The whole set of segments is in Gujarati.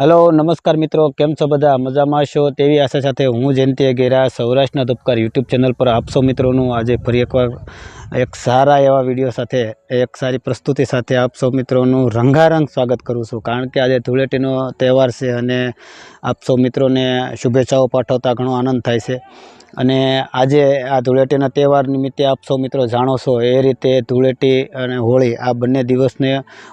હેલો, નમસ્કાર મિત્રો, કેમ છો બધા? મજામાં છો? તેવી આશા સાથે હું જયંતિ અગેરા, સૌરાષ્ટ્રના ધબકાર યુટ્યુબ ચેનલ પર આપશો મિત્રોનું આજે ફરી એકવાર એક સારા એવા વીડિયો સાથે, એક સારી પ્રસ્તુતિ સાથે આપ સૌ મિત્રોનું રંગારંગ સ્વાગત કરું છું. કારણ કે આજે ધૂળેટીનો તહેવાર છે અને આપ સૌ મિત્રોને શુભેચ્છાઓ પાઠવતા ઘણો આનંદ થાય છે. અને આજે આ ધૂળેટીના તહેવાર નિમિત્તે આપ સૌ મિત્રો જાણો છો, એ રીતે ધૂળેટી અને હોળી આ બંને દિવસને,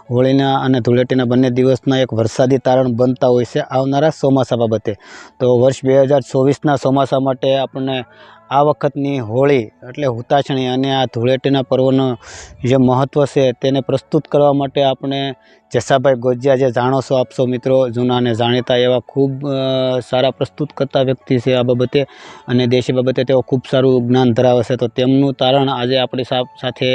હોળીના અને ધૂળેટીના બંને દિવસના એક વરસાદી તારણ બનતા હોય છે આવનારા ચોમાસા બાબતે. તો વર્ષ બે હજાર ચોવીસના ચોમાસા માટે આપણને આ વખતની હોળી એટલે હુતાશણી અને આ ધૂળેટીના પર્વનું જે મહત્ત્વ છે તેને પ્રસ્તુત કરવા માટે આપણે જસાભાઈ ગોજિયા જે જાણો છો આપશો મિત્રો જૂના અને જાણીતા એવા ખૂબ સારા પ્રસ્તુત કરતા વ્યક્તિ છે આ બાબતે અને દેશી બાબતે તેઓ ખૂબ સારું જ્ઞાન ધરાવે છે. તો તેમનું તારણ આજે આપણી સાથે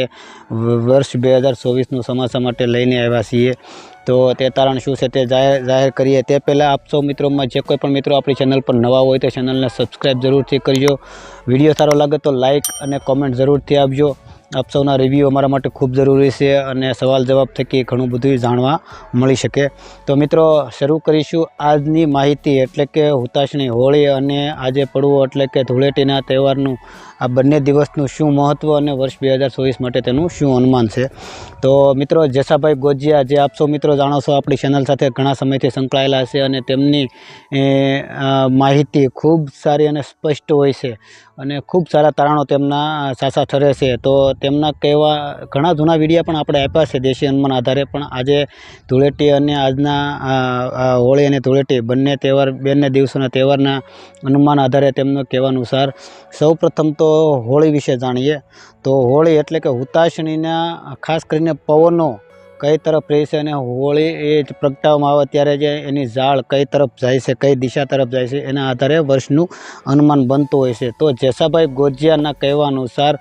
વર્ષ બે હજાર ચોવીસનું સમાસા માટે લઈને આવ્યા છીએ. તો તે તારણ શું છે તે જાહેર જાહેર કરીએ. તે પહેલાં આપ સૌ મિત્રોમાં જે કોઈ પણ મિત્રો આપણી ચેનલ પર નવા હોય તો ચેનલને સબસ્ક્રાઈબ જરૂરથી કરજો. વીડિયો સારો લાગે તો લાઇક અને કોમેન્ટ જરૂરથી આપજો. આપ સૌના રિવ્યૂ અમારા માટે ખૂબ જરૂરી છે અને સવાલ જવાબ થકી ઘણું બધું જાણવા મળી શકે. તો મિત્રો, શરૂ કરીશું આજની માહિતી. એટલે કે હુતાશની હોળી અને આજે પડવું એટલે કે ધૂળેટીના તહેવારનું આ બંને દિવસનું શું મહત્ત્વ અને વર્ષ બે હજાર ચોવીસ માટે તેનું શું અનુમાન છે? તો મિત્રો, જસાભાઈ ગોજિયા, જે આપ મિત્રો જાણો છો, આપણી ચેનલ સાથે ઘણા સમયથી સંકળાયેલા છે અને તેમની માહિતી ખૂબ સારી અને સ્પષ્ટ હોય છે અને ખૂબ સારા તારણો તેમના સાસા ઠરે છે. તો તેમના કહેવા, ઘણા જૂના વિડીયા પણ આપણે આપ્યા છે દેશી અનુમાન આધારે, પણ આજે ધૂળેટી અને આજના હોળી અને ધૂળેટી બંને તહેવાર, બંને દિવસોના તહેવારના અનુમાન આધારે તેમનો કહેવા અનુસાર સૌ પ્રથમ તો હોળી વિશે જાણીએ. તો હોળી એટલે કે હુતાશણીના ખાસ કરીને પવનો કઈ તરફ રહે છે અને હોળી એ પ્રગટાવવામાં આવે ત્યારે જે એની ઝાડ કઈ તરફ જાય છે, કઈ દિશા તરફ જાય છે, એના આધારે વર્ષનું અનુમાન બનતું હોય છે. તો જેસાભાઈ ગોજિયાના કહેવા અનુસાર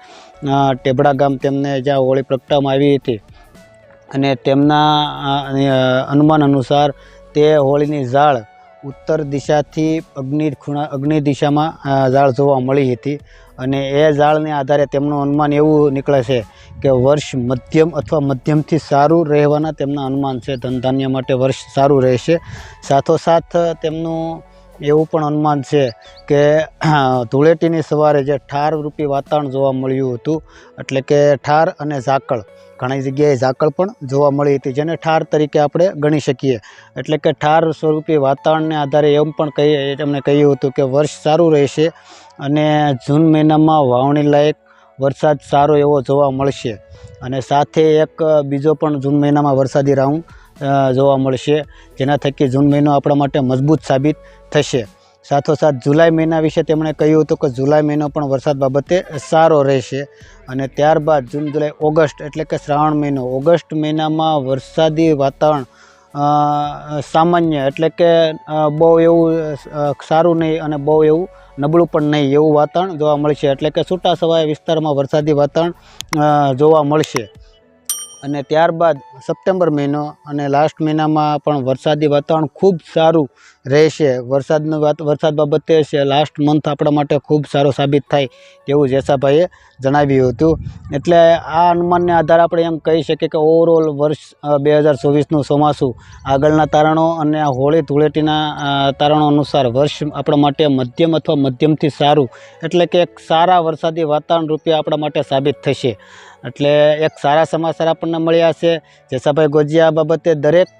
ટેબડા ગામ તેમને જ્યાં હોળી પ્રગટાવવામાં આવી હતી. અને તેમના અનુમાન અનુસાર તે હોળીની ઝાડ ઉત્તર દિશાથી અગ્નિ ખૂણા, અગ્નિ દિશામાં ઝાડ જોવા મળી હતી અને એ ઝાડને આધારે તેમનું અનુમાન એવું નીકળે છે કે વર્ષ મધ્યમ અથવા મધ્યમથી સારું રહેવાના તેમના અનુમાન છે. ધનધાન્ય માટે વર્ષ સારું રહેશે. સાથોસાથ તેમનું એવું પણ અનુમાન છે કે ધૂળેટીની સવારે જે ઠાર રૂપી વાતાવરણ જોવા મળ્યું હતું, એટલે કે ઠાર અને ઝાકળ ઘણી જગ્યાએ ઝાકળ પણ જોવા મળી હતી, જેને ઠાર તરીકે આપણે ગણી શકીએ. એટલે કે ઠાર સ્વરૂપે વાતાવરણને આધારે એમ પણ કહીએ એમણે કહ્યું હતું કે વર્ષ સારું રહેશે અને જૂન મહિનામાં વાવણી લાયક વરસાદ સારો એવો જોવા મળશે. અને સાથે એક બીજો પણ જૂન મહિનામાં વરસાદી રાઉન્ડ જોવા મળશે. જેના થકી જૂન મહિનો આપણા માટે મજબૂત સાબિત થશે. સાથોસાથ જુલાઈ મહિના વિશે તેમણે કહ્યું હતું કે જુલાઈ મહિનો પણ વરસાદ બાબતે સારો રહેશે. અને ત્યારબાદ જૂન, જુલાઈ, ઓગસ્ટ એટલે કે શ્રાવણ મહિનો. ઓગસ્ટ મહિનામાં વરસાદી વાતાવરણ સામાન્ય એટલે કે બહુ એવું સારું નહીં અને બહુ એવું નબળું પણ નહીં એવું વાતાવરણ જોવા મળશે. એટલે કે છૂટા છવાયા વિસ્તારમાં વરસાદી વાતાવરણ જોવા મળશે. અને ત્યારબાદ સપ્ટેમ્બર મહિનો અને લાસ્ટ મહિનામાં પણ વરસાદી વાતાવરણ ખૂબ સારું રહેશે. વરસાદનું વાત, વરસાદ બાબતે છે લાસ્ટ મંથ આપણા માટે ખૂબ સારો સાબિત થાય તેવું જેસાભાઈએ જણાવ્યું હતું. એટલે આ અનુમાનને આધારે આપણે એમ કહી શકીએ કે ઓવરઓલ વર્ષ બે હજાર ચોવીસનું ચોમાસું આગળના તારણો અને હોળી ધૂળેટીના તારણો અનુસાર વર્ષ આપણા માટે મધ્યમ અથવા મધ્યમથી સારું. એટલે કે એક સારા વરસાદી વાતાવરણ રૂપે આપણા માટે સાબિત થશે. એટલે એક સારા સમાચાર આપણને મળ્યા છે. જેસાભાઈ ગોજિયા બાબતે દરેક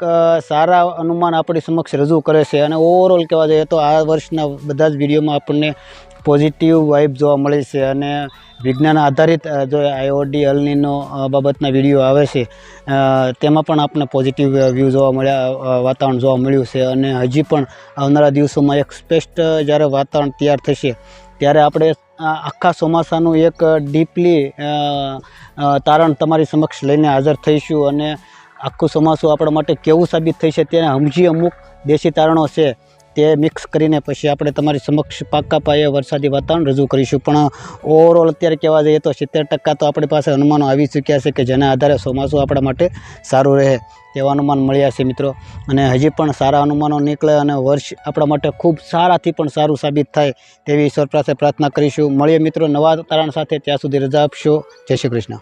સારા અનુમાન આપણી સમક્ષ રજૂ કરે છે અને ઓવરઓલ કહેવા જઈએ તો આ વર્ષના બધા જ વિડીયોમાં આપણને પોઝિટિવ વાઇબ જોવા મળે છે અને વિજ્ઞાન આધારિત જો આઈઓડી અલનીનો બાબતના વીડિયો આવે છે તેમાં પણ આપણને પોઝિટિવ વ્યૂ જોવા મળ્યા વાતાવરણ જોવા મળ્યું છે અને હજી પણ આવનારા દિવસોમાં એક સ્પેસ્ટ જ્યારે વાતાવરણ તૈયાર થશે, ત્યારે આપણે આખા ચોમાસાનું એક ડીપલી તારણ તમારી સમક્ષ લઈને હાજર થઈશું અને આખું ચોમાસું આપણા માટે કેવું સાબિત થશે તેને સમજી અમુક દેશી તારણો છે. તે મિક્સ કરીને પછી આપણે તમારી સમક્ષ પાક્કા પાયે વરસાદી વાતાવરણ રજૂ કરીશું. પણ ઓવરઓલ અત્યારે કહેવા જઈએ તો સિત્તેર ટકા તો આપણી પાસે અનુમાનો આવી ચૂક્યા છે કે જેના આધારે ચોમાસું આપણા માટે સારું રહે તેવા અનુમાન મળ્યા છે મિત્રો. અને હજી પણ સારા અનુમાનો નીકળે અને વર્ષ આપણા માટે ખૂબ સારાથી પણ સારું સાબિત થાય તેવી ઈશ્વર પાસે પ્રાર્થના કરીશું. મળીએ મિત્રો નવા તારણ સાથે. ત્યાં સુધી રજા આપશો. જય શ્રી કૃષ્ણ.